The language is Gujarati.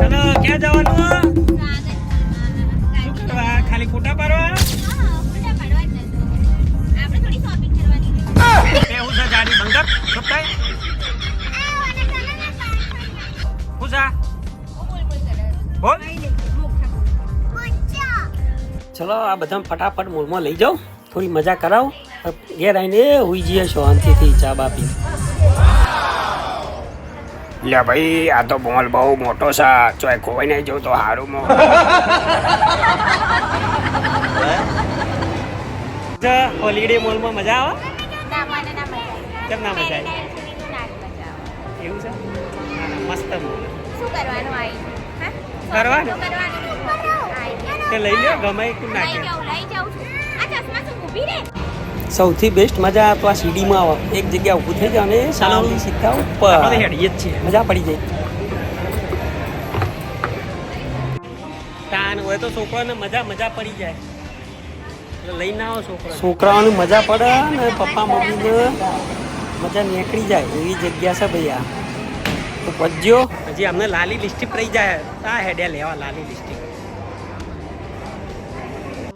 ચલો ક્યાં જવાનું ખાલી ફોટા પાડવા? કેવું છે ગાડી બંગર ચૂપ પૂછા બોલ. આ બધા ફટાફટ મૂળમાં લઈ જાઓ થોડી મજા કરાવો. ઘેર આવીને હુઈ જઈએ શાંતિથી ચા બાપી. લે ભાઈ આ તો મોલ બહુ મોટો છે ચોય ખોવાઈ નહીં જવું તો સારું મો હોલિડે મોલમાં મજા આવે કેમ ના મજા આવે એવું છે મસ્ત મોલ શું કરવાનું આઈ હા? કરવાનું? કરવાનું? તે લઈ લ્યો ગમે એ કોઈ લઈ નાખે જાઉં, લઈ જાઉં છું. આ ચશ્મા શું ઊભી રે? સૌથી બેસ્ટ મજા તો આ સીડીમાં આવે. એક જગ્યા ઊભું થઈ જાવ ને શાંતિ સિક્કા ઉપર મજા પડી જાય. તાન હોય તો છોકરાને મજા મજા પડી જાય. લઈને આવો છોકરા છોકરાઓને મજા પડે ને પપ્પા મમ્મીને મજા નીકળી જાય. એવી જગ્યા છે ભાઈ આ. તો પજ્યો. હજી અમને લાલી લિસ્ટિક રહી જાય. આ હેડ્યા લેવા લાલી લિસ્ટિક.